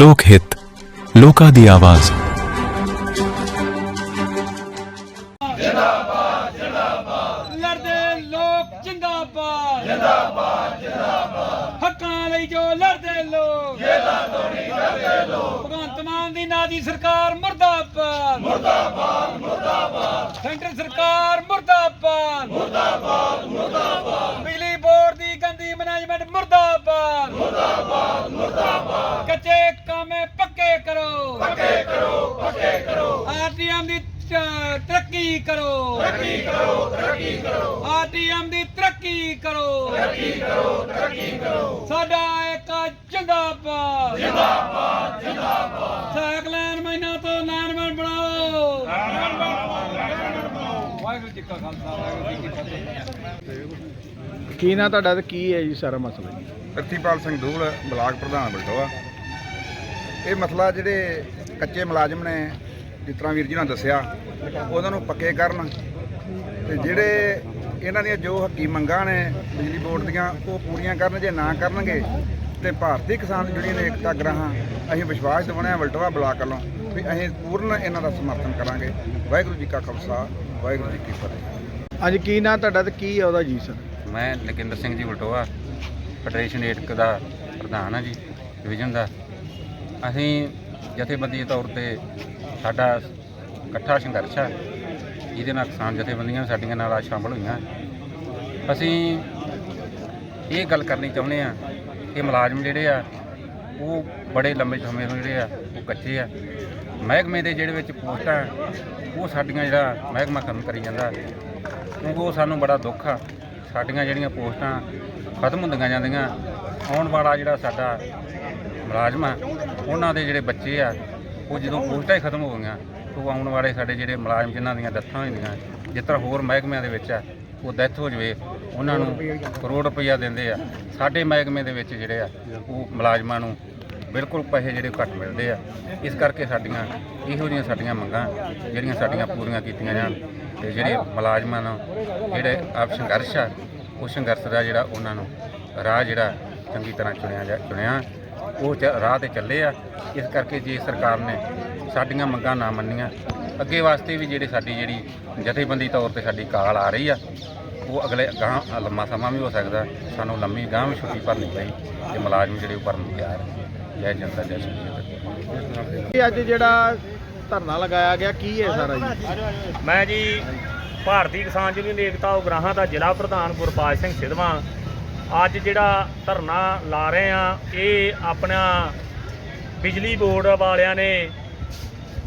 ਲੋਕ ਹਿੱਤ, ਲੋਕਾਂ ਦੀ ਆਵਾਜ਼। ਲੜਦੇ ਲੋਕ ਜਿੰਦਾਬਾਦ। ਜਿੰਦਾਬਾਦ ਜਿੰਦਾਬਾਦ ਹੱਕਾਂ ਲਈ ਜੋ ਲੜਦੇ ਲੋਕ। ਜਿੰਦਾਬਾਦ ਨਹੀਂ ਲੜਦੇ ਲੋਕ ਭਗਵੰਤ ਮਾਨ ਦੀ ਨਾਦੀ ਸਰਕਾਰ ਮੁਰਦਾਬਾਦ। ਮੁਰਦਾਬਾਦ ਮੁਰਦਾਬਾਦ ਸੈਂਟਰ ਸਰਕਾਰ ਮੁਰਦਾਬਾਦ। ਮੁਰਦਾਬਾਦ ਮੁਰਦਾਬਾਦ ਬਿਜਲੀ ਬੋਰਡ ਦੀ ਗੰਦੀ ਮੈਨੇਜਮੈਂਟ ਮੁਰਦਾਬਾਦ ਮੁਰਦਾਬਾਦ ਮੁਰਦਾਬਾਦ ਕੱਚੇ ਕਾਮੇ ਪੱਕੇ ਕਰੋ ਪੱਕੇ ਕਰੋ ਪੱਕੇ ਕਰੋ ਆਰਟੀਐਮ ਦੀ ਅ, ਤਰੱਕੀ ਕਰੋ। ਤਰੱਕੀ ਆਰਟੀਐਮ ਦੀ ਤਰੱਕੀ ਕਰੋ। ਤਰੱਕੀ ਕਰੋ ਤਰੱਕੀ ਕਰੋ। ਸਾਡਾ ਇੱਕ ਜਿੰਦਾਬਾਦ। ਜਿੰਦਾਬਾਦ ਜਿੰਦਾਬਾਦ। ਸਾਈਕਲੈਨ ਮਹੀਨਾ ਤੋਂ ਲਾਈਨਮੈਨ ਬਣਾਓ। ਵਾਹਿਗੁਰੂ ਜੀ ਕਾ ਖਾਲਸਾ ਵਾਹਿਗੁਰੂ ਜੀ ਕੀ ਫਤਿਹ। ਕੀ ਨਾ ਤੁਹਾਡਾ ਤੇ ਕੀ ਹੈ ਜੀ ਸਾਰਾ ਮਸਲਾ? ਜੀ ਸਿੰਘ ਦੂਲ ਬਲਾਕ ਪ੍ਰਧਾਨ ਬਲਟੋਆ ਇਹ ਮਸਲਾ ਜਿਹੜੇ ਕੱਚੇ ਮੁਲਾਜ਼ਮ ਨੇ ਜਿਸ ਤਰ੍ਹਾਂ ਵੀਰ ਜੀ ਨੇ ਦੱਸਿਆ ਉਹਨਾਂ ਨੂੰ ਪੱਕੇ ਕਰਨ ਤੇ ਜਿਹੜੇ ਇਹਨਾਂ ਦੀਆਂ ਜੋ ਹੱਕੀ ਮੰਗਾਂ ਨੇ ਬਿਜਲੀ ਬੋਰਡ ਦੀਆਂ ਉਹ ਪੂਰੀਆਂ ਕਰਨ ਜੇ ਨਾ ਕਰਨਗੇ ਤੇ ਭਾਰਤੀ ਕਿਸਾਨ ਯੂਨੀਅਨ ਏਕਤਾ ਗ੍ਰਾਹਾਂ ਅਸੀਂ ਵਿਸ਼ਵਾਸ ਦਿਵਾਉਣਾ ਬਲਟੋਆ ਬਲਾਕ ਵੱਲੋਂ ਵੀ ਅਸੀਂ ਪੂਰਨ ਇਹਨਾਂ ਦਾ ਸਮਰਥਨ ਕਰਾਂਗੇ। ਵਾਹਿਗੁਰੂ ਜੀ ਕਾ ਖਾਲਸਾ ਵਾਹਿਗੁਰੂ ਜੀ ਕੀ ਫਤਿਹ। ਅੱਜ ਕੀ ਨਾ ਤੁਹਾਡਾ ਤੇ ਕੀ ਉਹਦਾ ਜੀ ਸਰ? ਮੈਂ ਲਖਿੰਦਰ ਸਿੰਘ ਜੀ ਬਲਟੋਆ ਫੈਡਰੇਸ਼ਨ ਏਟਕ ਦਾ ਪ੍ਰਧਾਨ ਹਾਂ ਜੀ ਡਿਵੀਜ਼ਨ ਦਾ। ਅਸੀਂ ਜਥੇਬੰਦੀ ਦੇ ਤੌਰ ਤੇ ਸਾਡਾ ਇਕੱਠਾ ਸੰਘਰਸ਼ ਆ ਜਿਹਦੇ ਨਾਲ ਕਿਸਾਨ ਜਥੇਬੰਦੀਆਂ ਸਾਡੀਆਂ ਨਾਲ ਆ ਸ਼ਾਮਲ ਹੋਈਆਂ ਅਸੀਂ ਇਹ ਗੱਲ ਕਰਨੀ ਚਾਹੁੰਦੇ ਆ ਕਿ ਮੁਲਾਜ਼ਮ ਜਿਹੜੇ ਆ, ਉਹ ਬੜੇ ਲੰਬੇ ਸਮੇਂ ਤੋਂ ਜਿਹੜੇ ਆ, ਉਹ ਕੱਚੇ ਆ। ਮਹਿਕਮੇ ਦੇ ਜਿਹੜੇ ਵਿੱਚ ਪੋਸਟਾਂ ਉਹ ਸਾਡੀਆਂ ਜਿਹੜਾ ਮਹਿਕਮਾ ਕੰਮ ਕਰੀ ਜਾਂਦਾ। ਕਿਉਂਕਿ ਉਹ ਸਾਨੂੰ ਬੜਾ ਦੁੱਖ ਆ, ਸਾਡੀਆਂ ਜਿਹੜੀਆਂ ਪੋਸਟਾਂ ਖਤਮ ਹੁੰਦੀਆਂ ਜਾਂਦੀਆਂ, ਆਉਣ ਵਾਲਾ ਜਿਹੜਾ ਸਾਡਾ ਮੁਲਾਜ਼ਮ ਆ, ਉਹਨਾਂ ਦੇ ਜਿਹੜੇ ਬੱਚੇ ਆ ਉਹ ਜਦੋਂ ਪੋਸਟਾਂ ਹੀ ਖਤਮ ਹੋ ਗਈਆਂ ਤਾਂ ਆਉਣ ਵਾਲੇ ਸਾਡੇ ਜਿਹੜੇ ਮੁਲਾਜ਼ਮ ਜਿਨ੍ਹਾਂ ਦੀਆਂ ਡੈਥਾਂ ਹੁੰਦੀਆਂ ਜਿਸ ਤਰ੍ਹਾਂ ਹੋਰ ਮਹਿਕਮਿਆਂ ਦੇ ਵਿੱਚ ਆ, ਉਹ ਡੈਥ ਹੋ ਜਵੇ, ਉਹਨਾਂ ਨੂੰ ਕਰੋੜ ਰੁਪਈਆ ਦਿੰਦੇ ਆ। ਸਾਡੇ ਮਹਿਕਮੇ ਦੇ ਵਿੱਚ ਜਿਹੜੇ ਆ, ਉਹ ਮੁਲਾਜ਼ਮਾਂ ਨੂੰ ਬਿਲਕੁਲ ਪੈਸੇ ਜਿਹੜੇ ਘੱਟ ਮਿਲਦੇ ਆ। ਇਸ ਕਰਕੇ ਸਾਡੀਆਂ, ਇਹੋ ਜਿਹੀਆਂ ਸਾਡੀਆਂ ਮੰਗਾਂ, ਜਿਹੜੀਆਂ ਸਾਡੀਆਂ ਪੂਰੀਆਂ ਕੀਤੀਆਂ ਜਾਣ, ਤੇ ਜਿਹੜੇ ਮੁਲਾਜ਼ਮਾਂ ਨੂੰ ਜਿਹੜੇ ਆਪ ਸੰਘਰਸ਼ ਆ, ਉਹ ਸੰਘਰਸ਼ ਦਾ ਜਿਹੜਾ ਉਹਨਾਂ ਨੂੰ ਰਾਹ ਜਿਹੜਾ ਚੰਗੀ ਤਰ੍ਹਾਂ ਚੁਣਿਆ ਜਾ, ਚੁਣਿਆ ਉਹ ਚ- ਰਾਹ ਤੇ ਚੱਲੇ ਆ। ਇਸ ਕਰਕੇ ਜੇ ਸਰਕਾਰ ਨੇ ਸਾਡੀਆਂ ਮੰਗਾਂ ਨਾ ਮੰਨੀਆਂ ਅੱਗੇ ਵਾਸਤੇ ਵੀ ਜਿਹੜੇ ਸਾਡੀ ਜਿਹੜੀ ਜਥੇਬੰਦੀ ਤੌਰ ਤੇ ਸਾਡੀ ਕਾਲ ਆ ਰਹੀ ਆ ਉਹ ਅਗਲੇ ਗਾਂ ਲੰਮਾ ਸਮਾਂ ਵੀ ਹੋ ਸਕਦਾ। ਸਾਨੂੰ ਲੰਮੀ ਗਾਂ ਵੀ ਛੁੱਟੀ ਭਰਨੀ ਪਈ ਤੇ ਮੁਲਾਜ਼ਮ ਜਿਹੜੇ ਉਹ ਭਰਨ ਨੂੰ ਤਿਆਰ ਜੈ ਜਨਤਾ ਜੈ ਸੁਖੀ ਇਹ ਅੱਜ ਜਿਹੜਾ ਧਰਨਾ ਲਗਾਇਆ ਗਿਆ ਕੀ ਹੈ ਸਾਰਾ ਜੀ? ਮੈਂ ਜੀ ਭਾਰਤੀ ਕਿਸਾਨ ਯੂਨੀਅਨ ਏਕਤਾ ਉਗਰਾਹਾਂ ਦਾ ਜ਼ਿਲ੍ਹਾ ਪ੍ਰਧਾਨ ਗੁਰਪਾਲ ਸਿੰਘ ਸਿੱਧਵਾਂ ਅੱਜ ਜਿਹੜਾ ਧਰਨਾ ਲਾ ਰਹੇ ਆ, ਇਹ ਆਪਣਾ ਬਿਜਲੀ ਬੋਰਡ ਵਾਲਿਆਂ ਨੇ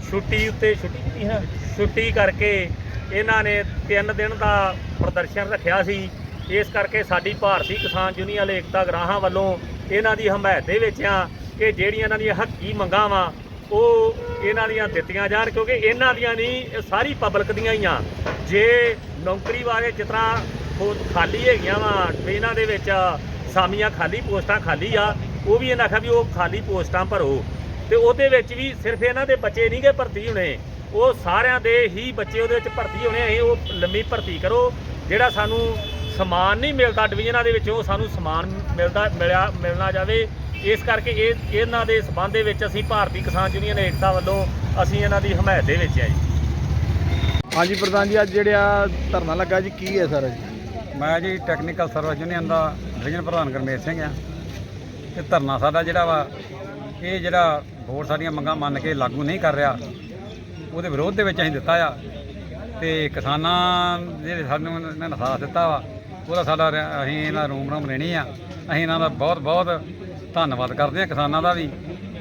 ਛੁੱਟੀ ਉੱਤੇ ਛੁੱਟੀ ਕੀਤੀ ਹੈ। ਛੁੱਟੀ ਕਰਕੇ ਇਹਨਾਂ ਨੇ 3 ਦਿਨ ਦਾ ਪ੍ਰਦਰਸ਼ਨ ਰੱਖਿਆ ਸੀ। ਇਸ ਕਰਕੇ ਸਾਡੀ ਭਾਰਤੀ ਕਿਸਾਨ ਯੂਨੀਅਨ ਏਕਤਾ ਗਰਾਹਾਂ ਵੱਲੋਂ ਇਹਨਾਂ ਦੀ ਹਮਾਇਤ ਦੇ ਵਿੱਚ ਆ ਕਿ ਜਿਹੜੀਆਂ ਇਹਨਾਂ ਦੀਆਂ ਹੱਕੀ ਮੰਗਾਂ ਵਾ ਉਹ ਇਹਨਾਂ ਦੀਆਂ ਦਿੱਤੀਆਂ ਜਾਣ, ਕਿਉਂਕਿ ਇਹਨਾਂ ਦੀਆਂ ਨਹੀਂ, ਇਹ ਸਾਰੀ ਪਬਲਿਕ ਦੀਆਂ ਹੀ ਆ। ਜੇ ਨੌਕਰੀ ਬਾਰੇ ਜਿਸ ਤਰ੍ਹਾਂ ਖਾਲੀ ਹੈਗੀਆਂ ਵਾ ਵੀ ਇਹਨਾਂ ਦੇ ਵਿੱਚ ਸਾਮੀਆਂ ਖਾਲੀ, ਪੋਸਟਾਂ ਖਾਲੀ ਆ। ਉਹ ਵੀ ਇਹਨਾਂ ਆਖਿਆ ਵੀ ਉਹ ਖਾਲੀ ਪੋਸਟਾਂ ਭਰੋ। ਤੇ ਉਹਦੇ ਵਿੱਚ ਵੀ ਸਿਰਫ ਇਹਨਾਂ ਦੇ ਬੱਚੇ ਨਹੀਂਗੇ ਭਰਤੀ ਹੋਣੇ। ਉਹ ਸਾਰਿਆਂ ਦੇ ਹੀ ਬੱਚੇ ਉਹਦੇ ਵਿੱਚ ਭਰਤੀ ਹੋਣੇ, ਅਸੀਂ ਉਹ ਲੰਮੀ ਭਰਤੀ ਕਰੋ। ਜਿਹੜਾ ਸਾਨੂੰ ਸਮਾਨ ਨਹੀਂ ਮਿਲਦਾ ਡਿਵੀਜ਼ਨਾਂ ਦੇ ਵਿੱਚੋਂ ਸਾਨੂੰ ਸਮਾਨ ਮਿਲਦਾ, ਮਿਲਿਆ, ਮਿਲਣਾ ਜਾਵੇ। ਇਸ ਕਰਕੇ ਇਹ, ਇਹਨਾਂ ਦੇ ਸਬੰਧ ਦੇ ਵਿੱਚ ਅਸੀਂ ਭਾਰਤੀ ਕਿਸਾਨ ਯੂਨੀਅਨ ਏਕਤਾ ਵੱਲੋਂ ਅਸੀਂ ਇਹਨਾਂ ਦੀ ਹਮਾਇਤ ਦੇ ਵਿੱਚ ਆ ਜੀ ਹਾਂਜੀ, ਪ੍ਰਧਾਨ ਜੀ, ਅੱਜ ਜਿਹੜਾ ਧਰਨਾ ਲੱਗਾ ਜੀ, ਕੀ ਹੈ ਸਾਰਾ ਜੀ? ਮੈਂ ਜੀ ਟੈਕਨੀਕਲ ਸਰਵਿਸ ਯੂਨੀਅਨ ਦਾ ਡਿਵੀਜ਼ਨ ਪ੍ਰਧਾਨ ਗਰਮੇਸ਼ ਸਿੰਘ ਆ। ਤੇ ਧਰਨਾ ਸਾਡਾ ਜਿਹੜਾ ਵਾ, ਇਹ ਜਿਹੜਾ ਬੋਰਡ ਸਾਡੀਆਂ ਮੰਗਾਂ ਮੰਨ ਕੇ ਲਾਗੂ ਨਹੀਂ ਕਰ ਰਿਹਾ, ਉਹਦੇ ਵਿਰੋਧ ਦੇ ਵਿੱਚ ਅਸੀਂ ਦਿੱਤਾ ਆ। ਤੇ ਕਿਸਾਨਾਂ ਜਿਹੜੇ ਸਾਨੂੰ ਇਹਨਾਂ ਨੇ ਸਾਥ ਦਿੱਤਾ ਵਾ, ਉਹਦਾ ਸਾਡਾ ਰ- ਅਸੀਂ ਇਹਨਾਂ ਰੂਮ ਰੂਮ ਰਹਿਣੀ ਆ। ਅਸੀਂ ਇਹਨਾਂ ਦਾ ਬਹੁਤ ਬਹੁਤ ਧੰਨਵਾਦ ਕਰਦੇ ਆ ਕਿਸਾਨਾਂ ਦਾ ਵੀ,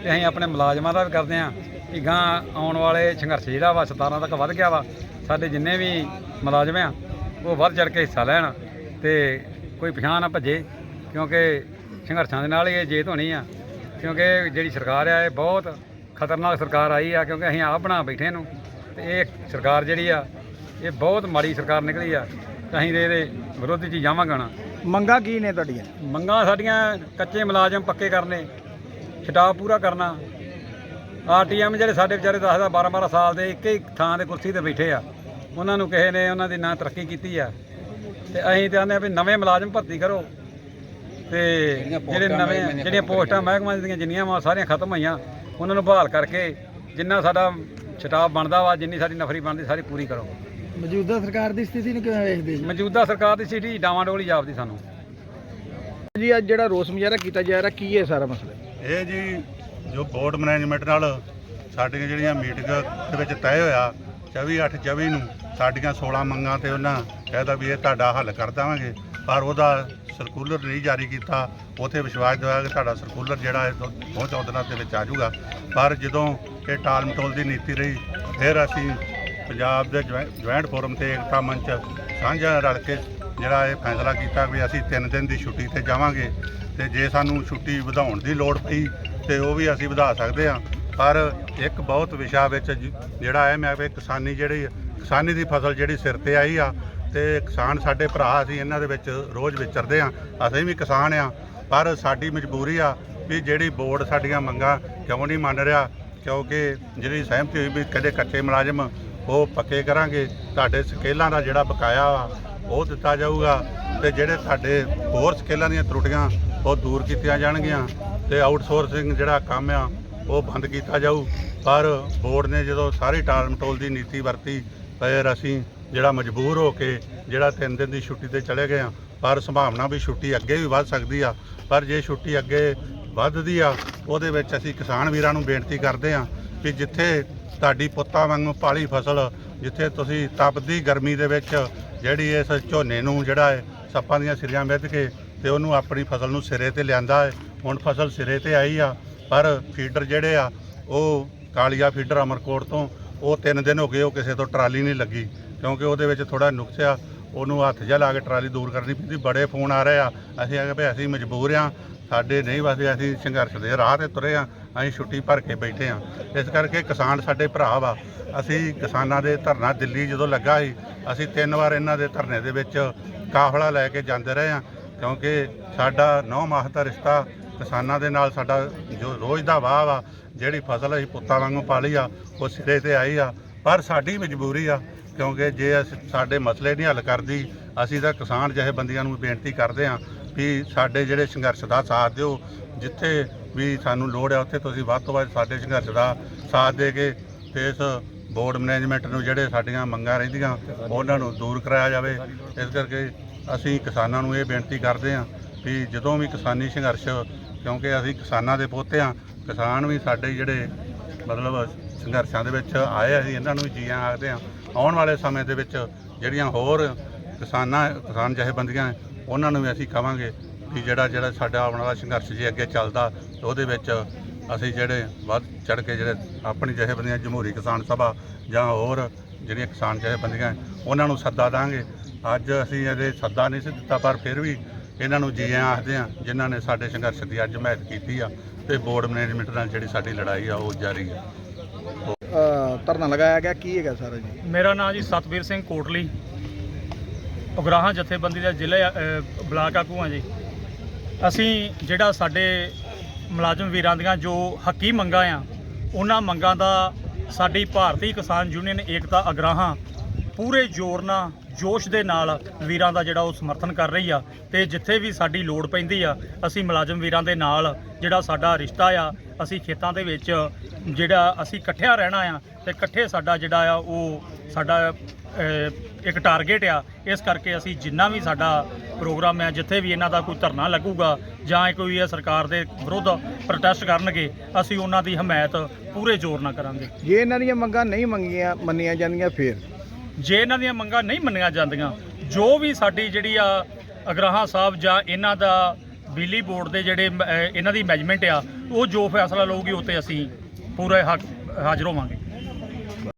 ਤੇ ਅਸੀਂ ਆਪਣੇ ਮੁਲਾਜ਼ਮਾਂ ਦਾ ਵੀ ਕਰਦੇ ਆ। ਕਿ ਗਾਂ ਆਉਣ ਵਾਲੇ ਸੰਘਰਸ਼ ਜਿਹੜਾ ਵਾ 17 ਤੱਕ ਵੱਧ ਗਿਆ ਵਾ। ਸਾਡੇ ਜਿੰਨੇ ਵੀ ਮੁਲਾਜ਼ਮ ਆ ਉਹ ਵੱਧ ਚੜ ਕੇ ਹਿੱਸਾ ਲੈਣ ਤੇ ਕੋਈ ਪਛਾਣ ਨਾ ਭੱਜੇ ਕਿਉਂਕਿ ਸੰਘਰਸ਼ਾਂ ਦੇ ਨਾਲ ਹੀ ਇਹ ਜੇਤ ਹੋਣੀ ਆ। ਕਿਉਂਕਿ ਜਿਹੜੀ ਸਰਕਾਰ ਆ ਇਹ ਬਹੁਤ ਖਤਰਨਾਕ ਸਰਕਾਰ ਆਈ ਆ ਕਿਉਂਕਿ ਅਸੀਂ ਆਪ ਬਣਾ ਬੈਠੇ ਨੂੰ ਤੇ ਇਹ ਸਰਕਾਰ ਜਿਹੜੀ ਆ ਇਹ ਬਹੁਤ ਮਾੜੀ ਸਰਕਾਰ ਨਿਕਲੀ ਆ ਅਸੀਂ ਤੇ ਇਹਦੇ ਵਿਰੋਧ 'ਚ ਜਾਵਾਂਗੇ ਹੁਣ। ਮੰਗਾ ਕੀ ਨੇ ਤੁਹਾਡੀਆਂ? ਮੰਗਾਂ ਸਾਡੀਆਂ ਕੱਚੇ ਮੁਲਾਜ਼ਮ ਪੱਕੇ ਕਰਨੇ ਛਟਾਵ ਪੂਰਾ ਕਰਨਾ। ਆਰਟੀਐਮ ਜਿਹੜੇ ਸਾਡੇ ਵਿਚਾਰੇ 10 ਦਾ 12 12 ਸਾਲ ਦੇ ਇੱਕ ਹੀ ਥਾਂ ਤੇ ਕੁਰਸੀ ਤੇ ਬੈਠੇ ਆ। ਉਹਨਾਂ ਨੂੰ ਕਿਸੇ ਨੇ ਉਹਨਾਂ ਦੀ ਨਾ ਤਰੱਕੀ ਕੀਤੀ ਆ। ਤੇ ਅਸੀਂ ਤੇ ਆਨੇ ਆ ਵੀ ਨਵੇਂ ਮੁਲਾਜ਼ਮ ਭਰਤੀ ਕਰੋ। ਤੇ ਜਿਹੜੇ ਨਵੇਂ ਜਿਹੜੀਆਂ ਪੋਸਟਾਂ ਮਹਿਕਮਾ ਦੀਆਂ ਜਿੰਨੀਆਂ ਵਾ ਸਾਰੀਆਂ ਖਤਮ ਹੋਈਆਂ। ਉਹਨਾਂ ਨੂੰ ਬਹਾਲ ਕਰਕੇ ਜਿੰਨਾ ਸਾਡਾ ਛਟਾਪ ਬਣਦਾ ਵਾ ਜਿੰਨੀ ਸਾਡੀ ਨਫਰੀ ਬਣਦੀ ਸਾਰੀ ਪੂਰੀ ਕਰੋ। ਮੌਜੂਦਾ ਸਰਕਾਰ ਦੀ ਸਥਿਤੀ ਨੂੰ ਕਿਵੇਂ ਵੇਖਦੇ ਜੀ? ਮੌਜੂਦਾ ਸਰਕਾਰ ਦੀ ਸਿਟੀ ਡਾਵਾਂਡੋਲੀ ਜਾਪਦੀ ਸਾਨੂੰ। ਜੀ ਅੱਜ ਜਿਹੜਾ ਰੋਸ ਮੁਜ਼ਾਹਰਾ ਕੀਤਾ ਜਾ ਰਿਹਾ ਕੀ ਹੈ ਸਾਰਾ ਮਸਲਾ? ਇਹ ਜੀ ਜੋ ਬੋਰਡ ਮੈਨੇਜਮੈਂਟ ਨਾਲ ਸਾਡੀਆਂ ਜਿਹੜੀਆਂ ਮੀਟਿੰਗ ਦੇ ਵਿੱਚ ਤੈਅ ਹੋਇਆ 24 8 24 ਨੂੰ ਸਾਡੀਆਂ 16 ਮੰਗਾਂ ਤੇ ਉਹਨਾਂ ਕਹਿਦਾ ਵੀ ਇਹ ਤੁਹਾਡਾ ਹੱਲ ਕਰ ਦੇਵਾਂਗੇ। ਪਰ ਉਹਦਾ ਸਰਕੂਲਰ ਨਹੀਂ ਜਾਰੀ ਕੀਤਾ। ਉਥੇ ਵਿਸ਼ਵਾਸ ਦਿਵਾਇਆ ਕਿ ਤੁਹਾਡਾ ਸਰਕੂਲਰ ਜਿਹੜਾ ਹੈ ਬਹੁਤ ਚੌਦਾਂ ਦਿਨਾਂ ਦੇ ਵਿੱਚ ਆ ਜਾਊਗਾ। ਪਰ ਜਦੋਂ ਇਹ ਟਾਲ ਮਟੋਲ ਦੀ ਨੀਤੀ ਰਹੀ, ਫਿਰ ਅਸੀਂ ਪੰਜਾਬ ਦੇ ਜੁਆਇੰਟ ਫੋਰਮ ਤੇ ਏਕਤਾ ਮੰਚ ਸਾਂਝਾ ਰਲ ਕੇ ਜਿਹੜਾ ਇਹ ਫੈਸਲਾ ਕੀਤਾ ਵੀ ਅਸੀਂ 3 ਦਿਨ ਦੀ ਛੁੱਟੀ ਤੇ ਜਾਵਾਂਗੇ ਤੇ ਜੇ ਸਾਨੂੰ ਛੁੱਟੀ ਵਧਾਉਣ ਦੀ ਲੋੜ ਪਈ ਤੇ ਉਹ ਵੀ ਅਸੀਂ ਵਧਾ ਸਕਦੇ ਹਾਂ। ਪਰ ਇੱਕ ਬਹੁਤ ਵਿਸ਼ਾ ਵਿੱਚ ਜ- ਜਿਹੜਾ ਹੈ, ਮੈਂ ਵੀ ਕਿਸਾਨੀ ਜਿਹੜੀ ਕਿਸਾਨੀ ਦੀ ਫਸਲ ਜਿਹੜੀ ਸਿਰ ਤੇ ਆਈ ਆ ਤੇ ਕਿਸਾਨ ਸਾਡੇ ਭਰਾ ਅਸੀਂ ਇਹਨਾਂ ਦੇ ਵਿੱਚ ਰੋਜ਼ ਵਿਚਰਦੇ ਆ। ਅਸੀਂ ਵੀ ਕਿਸਾਨ ਆ, ਪਰ ਸਾਡੀ ਮਜਬੂਰੀ ਆ ਵੀ ਜਿਹੜੀ ਬੋਰਡ ਸਾਡੀਆਂ ਮੰਗਾਂ ਕਿਉਂ ਨਹੀਂ ਮੰਨ ਰਿਹਾ, ਕਿਉਂਕਿ ਜਿਹੜੀ ਸਹਿਮਤੀ ਹੋਈ ਵੀ ਕਦੇ ਕੱਚੇ ਮੁਲਾਜ਼ਮ ਉਹ ਪੱਕੇ ਕਰਾਂਗੇ, ਤੁਹਾਡੇ ਸਕੇਲਾਂ ਦਾ ਜਿਹੜਾ ਬਕਾਇਆ ਵਾ, ਉਹ ਦਿੱਤਾ ਜਾਊਗਾ ਤੇ ਜਿਹੜੇ ਤੁਹਾਡੇ ਹੋਰ ਸਕੇਲਾਂ ਦੀਆਂ ਤਰੁੱਟੀਆਂ ਉਹ ਦੂਰ ਕੀਤੀਆਂ ਜਾਣਗੀਆਂ ਤੇ ਆਊਟਸੋਰਸਿੰਗ ਜਿਹੜਾ ਕੰਮ ਆ ਉਹ ਬੰਦ ਕੀਤਾ ਜਾਊ। ਪਰ ਬੋਰਡ ਨੇ ਜਦੋਂ ਸਾਰੀ ਟਾਲ ਮਟੋਲ ਦੀ ਨੀਤੀ ਵਰਤੀ ਫਿਰ ਅਸੀਂ ਜਿਹੜਾ ਮਜਬੂਰ ਹੋ ਕੇ ਜਿਹੜਾ 3 ਦਿਨ ਦੀ ਛੁੱਟੀ ਤੇ ਚਲੇ ਗਏ ਆ ਪਰ ਸੰਭਾਵਨਾ ਵੀ ਛੁੱਟੀ ਅੱਗੇ ਵੀ ਵੱਧ ਸਕਦੀ ਆ। ਪਰ ਜੇ ਛੁੱਟੀ ਅੱਗੇ ਵੱਧਦੀ ਆ, ਉਹਦੇ ਵਿੱਚ ਅਸੀਂ ਕਿਸਾਨ ਵੀਰਾਂ ਨੂੰ ਬੇਨਤੀ ਕਰਦੇ ਆ ਕਿ ਜਿੱਥੇ ਤੁਹਾਡੀ ਪੁੱਤਾਂ ਵਾਂਗੂ ਪਾਲੀ ਫਸਲ, ਜਿੱਥੇ ਤੁਸੀਂ ਤਪਦੀ ਗਰਮੀ ਦੇ ਵਿੱਚ ਜਿਹੜੀ ਇਸ ਝੋਨੇ ਨੂੰ ਜਿਹੜਾ ਹੈ, ਸੱਪਾਂ ਦੀਆਂ ਸਿਰੀਆਂ ਮਿੱਧ ਕੇ ਤੇ ਉਹਨੂੰ ਆਪਣੀ ਫਸਲ ਨੂੰ ਸਿਰੇ ਤੇ ਲਿਆਂਦਾ ਹੈ। ਹੁਣ ਫਸਲ ਸਿਰੇ ਤੇ ਆਈ ਆ, ਪਰ ਫੀਡਰ ਜਿਹੜੇ ਆ, ਉਹ ਕਾਲੀਆ ਫੀਡਰ ਅਮਰਕੋਟ ਤੋਂ ਉਹ 3 ਦਿਨ ਹੋ ਗਏ, ਉਹ ਕਿਸੇ ਤੋਂ ਟਰਾਲੀ ਨਹੀਂ ਲੱਗੀ, ਕਿਉਂਕਿ ਉਹਦੇ ਵਿੱਚ ਥੋੜਾ ਨੁਕਸ ਆ ਉਹਨੂੰ ਹੱਥ ਜਿਹਾ ਲਾ ਕੇ ਟਰਾਲੀ ਦੂਰ ਕਰਨੀ ਪੈਂਦੀ, ਬੜੇ ਫੋਨ ਆ ਰਹੇ ਆ, ਅਸੀਂ ਆ ਕੇ ਵੀ ਅਸੀਂ ਮਜਬੂਰ ਆ, ਸਾਡੇ ਨਹੀਂ ਵਸਦੇ ਅਸੀਂ ਸੰਘਰਸ਼ ਦੇ ਰਾਹ ਤੇ ਤੁਰੇ ਆ, ਅਸੀਂ ਛੁੱਟੀ ਭਰ ਕੇ ਬੈਠੇ ਆ। ਇਸ ਕਰਕੇ ਕਿਸਾਨ ਸਾਡੇ ਭਰਾ ਵਾ, ਅਸੀਂ ਕਿਸਾਨਾਂ ਦੇ ਧਰਨਾ ਦਿੱਲੀ ਜਦੋਂ ਲੱਗਾ ਸੀ, ਅਸੀਂ ਤਿੰਨ ਵਾਰ ਇਹਨਾਂ ਦੇ ਧਰਨੇ ਦੇ ਵਿੱਚ ਕਾਫਲਾ ਲੈ ਕੇ ਜਾਂਦੇ ਰਹੇ ਆ, ਕਿਉਂਕਿ ਸਾਡਾ ਨੌ ਮਾਹ ਦਾ ਰਿਸ਼ਤਾ ਕਿਸਾਨਾਂ ਦੇ ਨਾਲ ਸਾਡਾ ਜੋ ਰੋਜ਼ ਦਾ ਵਾਹ ਵਾ, ਜਿਹੜੀ ਫਸਲ ਅਸੀਂ ਪੁੱਤਾਂ ਵਾਂਗੂ ਪਾਲੀ ਆ, ਉਹ ਸਿਰੇ ਤੇ ਆਈ ਆ। ਪਰ ਸਾਡੀ ਮਜਬੂਰੀ ਆ, ਕਿਉਂਕਿ ਜੇ ਅਸੀਂ ਸਾਡੇ ਮਸਲੇ ਨਹੀਂ ਹੱਲ ਕਰਦੀ, ਅਸੀਂ ਤਾਂ ਕਿਸਾਨ ਜਥੇਬੰਦੀਆਂ ਨੂੰ ਬੇਨਤੀ ਕਰਦੇ ਆ ਵੀ ਸਾਡੇ ਜਿਹੜੇ ਸੰਘਰਸ਼ ਦਾ ਸਾਥ ਦਿਓ, ਜਿੱਥੇ ਵੀ ਸਾਨੂੰ ਲੋੜ ਆ, ਉੱਥੇ ਤੁਸੀਂ ਵੱਧ ਤੋਂ ਵੱਧ ਸਾਡੇ ਸੰਘਰਸ਼ ਦਾ ਸਾਥ ਦੇ ਕੇ ਤੇ ਇਸ ਬੋਰਡ ਮੈਨੇਜਮੈਂਟ ਨੂੰ ਜਿਹੜੇ ਸਾਡੀਆਂ ਮੰਗਾਂ ਰਹਿੰਦੀਆਂ, ਉਹਨਾਂ ਨੂੰ ਦੂਰ ਕਰਾਇਆ ਜਾਵੇ। ਇਸ ਕਰਕੇ ਅਸੀਂ ਕਿਸਾਨਾਂ ਨੂੰ ਇਹ ਬੇਨਤੀ ਕਰਦੇ ਹਾਂ ਵੀ ਜਦੋਂ ਵੀ ਕਿਸਾਨੀ ਸੰਘਰਸ਼ ਕਿਉਂਕਿ ਅਸੀਂ ਕਿਸਾਨਾਂ ਦੇ ਪੋਤੇ ਹਾਂ, ਕਿਸਾਨ ਵੀ ਸਾਡੇ ਜਿਹੜੇ ਮਤਲਬ ਸੰਘਰਸ਼ਾਂ ਦੇ ਵਿੱਚ ਆਏ ਅਸੀਂ ਇਹਨਾਂ ਨੂੰ ਵੀ ਜੀਆਂ ਆਖਦੇ ਹਾਂ। ਆਉਣ ਵਾਲੇ ਸਮੇਂ ਦੇ ਵਿੱਚ ਜਿਹੜੀਆਂ ਹੋਰ ਕਿਸਾਨਾਂ, ਕਿਸਾਨ ਜਥੇਬੰਦੀਆਂ ਉਹਨਾਂ ਨੂੰ ਵੀ ਅਸੀਂ ਕਵਾਂਗੇ ਕਿ ਜਿਹੜਾ ਜਿਹੜਾ ਸਾਡਾ ਆਉਣ ਵਾਲਾ ਸੰਘਰਸ਼ ਜੇ ਅੱਗੇ ਚੱਲਦਾ ਉਹਦੇ ਵਿੱਚ ਅਸੀਂ ਜਿਹੜੇ ਵੱਧ ਚੜ ਕੇ ਜਿਹੜੇ ਆਪਣੀ ਜਥੇਬੰਦੀਆਂ, ਜਮਹੂਰੀ ਕਿਸਾਨ ਸਭਾ ਜਾਂ ਹੋਰ ਜਿਹੜੀਆਂ ਕਿਸਾਨ ਜਥੇਬੰਦੀਆਂ ਉਹਨਾਂ ਨੂੰ ਸੱਦਾ ਦਾਂਗੇ। ਅੱਜ ਅਸੀਂ ਇਹਦੇ ਸੱਦਾ ਨਹੀਂ ਸੀ ਦਿੱਤਾ, ਪਰ ਫਿਰ ਵੀ ਇਹਨਾਂ ਨੂੰ ਜੀ ਆਇਆਂ ਆਖਦੇ ਆ ਜਿਨ੍ਹਾਂ ਨੇ ਸਾਡੇ ਸੰਘਰਸ਼ ਦੀ ਅੱਜ ਹਮਾਇਤ ਕੀਤੀ ਆ ਤੇ ਬੋਰਡ ਮੈਨੇਜਮੈਂਟ ਨਾਲ ਜਿਹੜੀ ਸਾਡੀ ਲੜਾਈ ਆ ਉਹ ਜਾਰੀ ਆ। ਅ, ਧਰਨਾ ਲਗਾਇਆ ਗਿਆ ਕੀ ਹੈਗਾ ਸਾਰਾ ਜੀ? ਮੇਰਾ ਨਾਮ ਜੀ ਸਤਵੀਰ ਸਿੰਘ ਕੋਟਲੀ ਉਗਰਾਹਾਂ ਜਥੇਬੰਦੀ ਦਾ ਜ਼ਿਲ੍ਹੇ ਅ, ਬਲਾਕ ਆਗੂ ਹਾਂ ਜੀ। ਅਸੀਂ ਜਿਹੜਾ ਸਾਡੇ ਮੁਲਾਜ਼ਮ ਵੀਰਾਂ ਦੀਆਂ ਜੋ ਹੱਕੀ ਮੰਗਾਂ ਆ ਉਹਨਾਂ ਮੰਗਾਂ ਦਾ ਸਾਡੀ ਭਾਰਤੀ ਕਿਸਾਨ ਯੂਨੀਅਨ ਏਕਤਾ ਅਗਰਾਹਾਂ ਪੂਰੇ ਜ਼ੋਰ ਨਾਲ ਜੋਸ਼ ਦੇ ਨਾਲ ਵੀਰਾਂ ਦਾ ਜਿਹੜਾ ਉਹ ਸਮਰਥਨ ਕਰ ਰਹੀ ਆ ਤੇ ਜਿੱਥੇ ਵੀ ਸਾਡੀ ਲੋੜ ਪੈਂਦੀ ਆ ਅਸੀਂ ਮੁਲਾਜ਼ਮ ਵੀਰਾਂ ਦੇ ਨਾਲ ਜਿਹੜਾ ਸਾਡਾ ਰਿਸ਼ਤਾ ਆ ਅਸੀਂ ਖੇਤਾਂ ਦੇ ਵਿੱਚ ਜਿਹੜਾ ਅਸੀਂ ਇਕੱਠਿਆਂ ਰਹਿਣਾ ਆ ਤੇ ਇਕੱਠੇ ਸਾਡਾ ਜਿਹੜਾ ਆ ਉਹ ਸਾਡਾ ਅ, ਇੱਕ ਟਾਰਗੇਟ ਆ। ਇਸ ਕਰਕੇ ਅਸੀਂ ਜਿੰਨਾ ਵੀ ਸਾਡਾ ਪ੍ਰੋਗਰਾਮ ਆ ਜਿੱਥੇ ਵੀ ਇਹਨਾਂ ਦਾ ਕੋਈ ਧਰਨਾ ਲੱਗੂਗਾ ਜਾਂ ਕੋਈ ਇਹ ਸਰਕਾਰ ਦੇ ਵਿਰੁੱਧ ਪ੍ਰੋਟੈਸਟ ਕਰਨਗੇ ਅਸੀਂ ਉਹਨਾਂ ਦੀ ਹਮਾਇਤ ਪੂਰੇ ਜ਼ੋਰ ਨਾਲ ਕਰਾਂਗੇ। ਜੇ ਇਹਨਾਂ ਦੀਆਂ ਮੰਗਾਂ ਨਹੀਂ ਮੰਗੀਆਂ ਮੰਨੀਆਂ ਜਾਂਦੀਆਂ ਫੇਰ? ਜੇ ਇਹਨਾਂ ਦੀਆਂ ਮੰਗਾਂ ਨਹੀਂ ਮੰਨੀਆਂ ਜਾਂਦੀਆਂ, ਜੋ ਵੀ ਸਾਡੀ ਜਿਹੜੀ ਆ ਅਗਰਾਹਾਂ ਸਾਹਿਬ ਜਾਂ ਇਹਨਾਂ ਦਾ ਬਿਜਲੀ ਬੋਰਡ ਦੇ ਜਿਹੜੇ ਮ- ਇਹਨਾਂ ਦੀ ਮੈਨੇਜਮੈਂਟ ਆ, ਉਹ ਜੋ ਫੈਸਲਾ ਲਊਗੀ, ਉਹ ਤੇ ਅਸੀਂ ਪੂਰਾ ਹੱਕ ਹਾਜ਼ਰ ਹੋਵਾਂਗੇ।